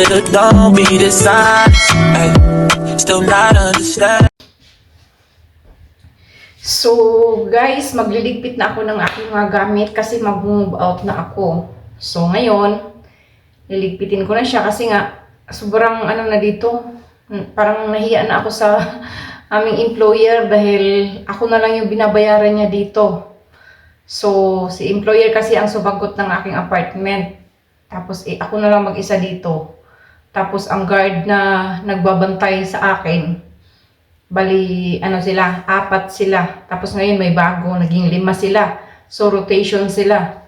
little, don't be the sign. Ay, still not understand. So, guys, magliligpit na ako ng aking mga gamit kasi mag-move out na ako. So, ngayon, liligpitin ko na siya kasi nga, sobrang ano na dito, hmm, parang nahiya na ako sa aming employer dahil ako na lang yung binabayaran niya dito. So, si employer kasi ang sumagot ng aking apartment. Tapos, eh, ako na lang mag-isa dito. Tapos, ang guard na nagbabantay sa akin, Bali, ano sila, apat sila. Tapos ngayon may bago, naging lima sila. So, rotation sila.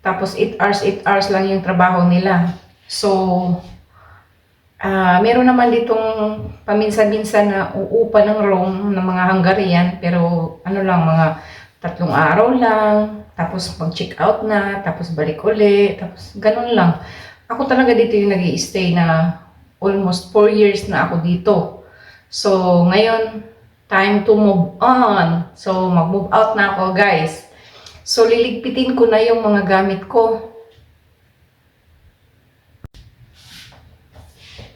Tapos 8 hours, 8 hours lang yung trabaho nila. So, ah meron naman ditong paminsan-minsan na uupa ng room ng mga Hungarian. Pero ano lang, mga tatlong araw lang. Tapos mag-check out na. Tapos balik uli. Tapos ganun lang. Ako talaga dito yung nag stay na almost 4 years na ako dito. So, ngayon, time to move on. So, mag-move out na ako, guys. So, liligpitin ko na yung mga gamit ko.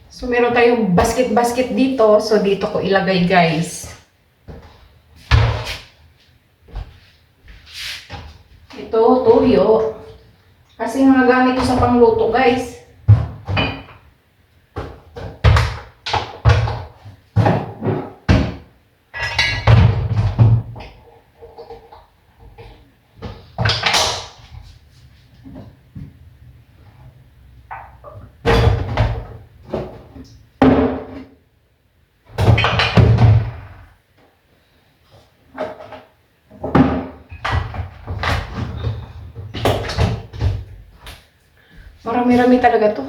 So, meron tayong basket-basket dito. So, dito ko ilagay, guys. Ito, tuyo. Kasi mga gamit ko sa pangluto, guys. Marami-rami talaga to.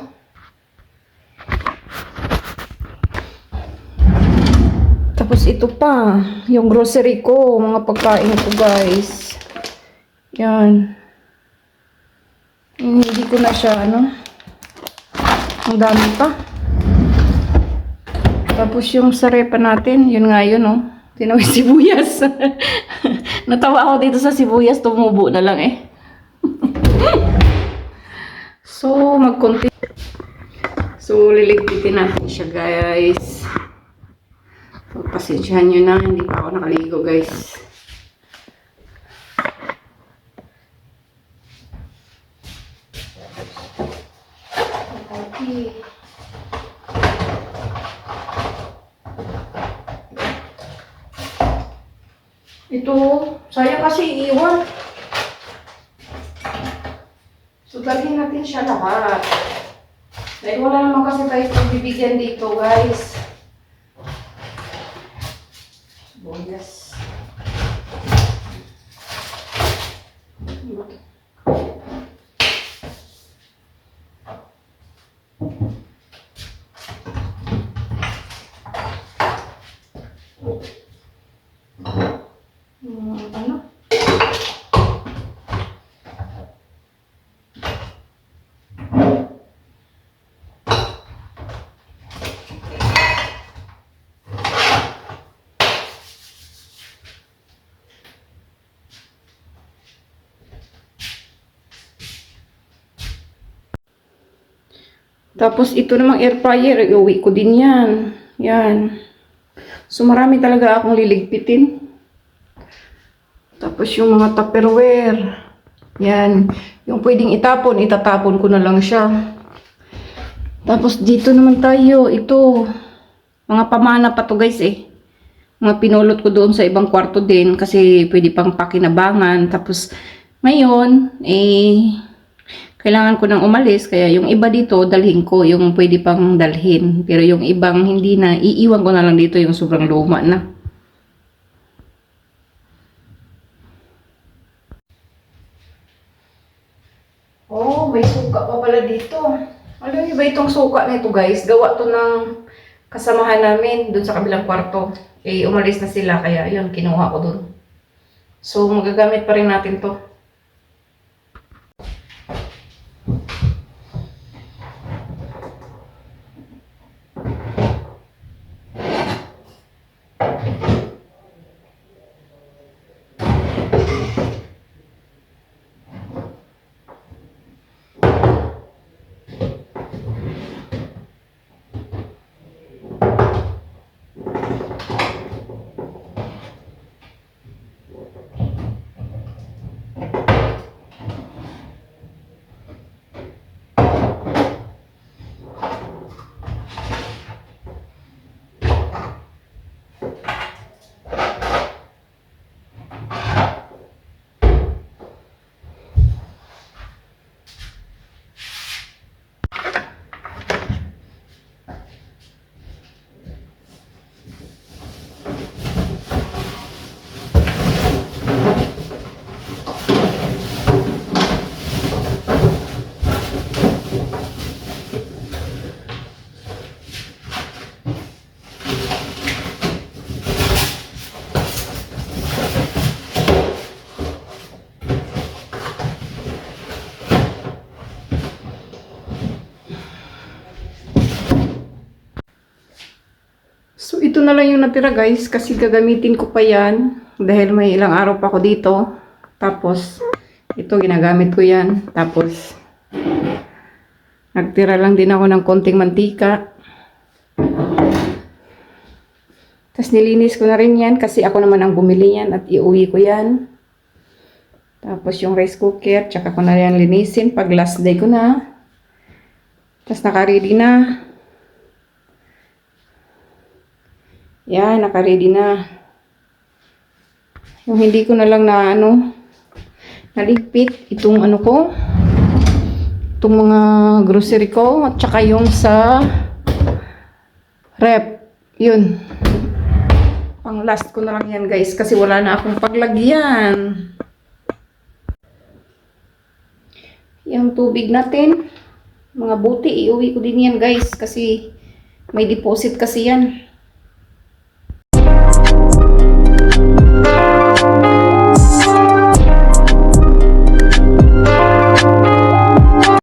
Tapos ito pa, yung grocery ko, mga pagkain ko guys. Yan. Yung Hindi ko na siya, ano, ang dami pa. Tapos yung sarepa natin, yun nga yun, oh. Tinawin sibuyas. Natawa ako dito sa sibuyas, tumubo na lang eh. So, mag-continue. So, liligpitin natin siya, guys. Pagpasensyahan nyo na, hindi pa ako nakaligo, guys. Okay. Ito, sayang kasi iwan. So, dalhin natin siya lahat. Dahil wala naman kasi tayo pagbibigyan dito, guys. Bonus. Hmm, ano? Tapos ito namang air fryer, iuwi ko din yan. Yan. So marami talaga akong liligpitin. Tapos yung mga tupperware. Yan. Yung pwedeng itapon, itatapon ko na lang siya. Tapos dito naman tayo, ito. Mga pamana pa to guys eh. Mga pinulot ko doon sa ibang kwarto din kasi pwede pang pakinabangan. Tapos ngayon, eh, kailangan ko nang umalis kaya yung iba dito dalhin ko yung pwede pang dalhin pero yung ibang hindi na iiwan ko na lang dito yung sobrang luma na Oh, may suka pa pala dito. Alam niyo ba itong suka nito guys? Gawa to ng kasamahan namin dun sa kabilang kwarto. Eh, umalis na sila kaya yun, kinuha ko dun. So, magagamit pa rin natin to. Na lang yung natira guys kasi gagamitin ko pa yan dahil may ilang araw pa ako dito. Tapos ito ginagamit ko yan. Tapos nagtira lang din ako ng konting mantika. Tapos nilinis ko na rin yan kasi ako naman ang bumili yan at iuwi ko yan. Tapos yung rice cooker, tsaka ko na yan linisin pag last day ko na. Tapos naka-ready na. Yan, naka-ready na. Yung hindi ko na lang na ano, naligpit itong ano ko, itong mga grocery ko, at saka yung sa rep. Yun. Pang last ko na lang yan guys, kasi wala na akong paglagyan. Yung tubig natin, mga buti, iuwi ko din yan guys, kasi may deposit kasi yan.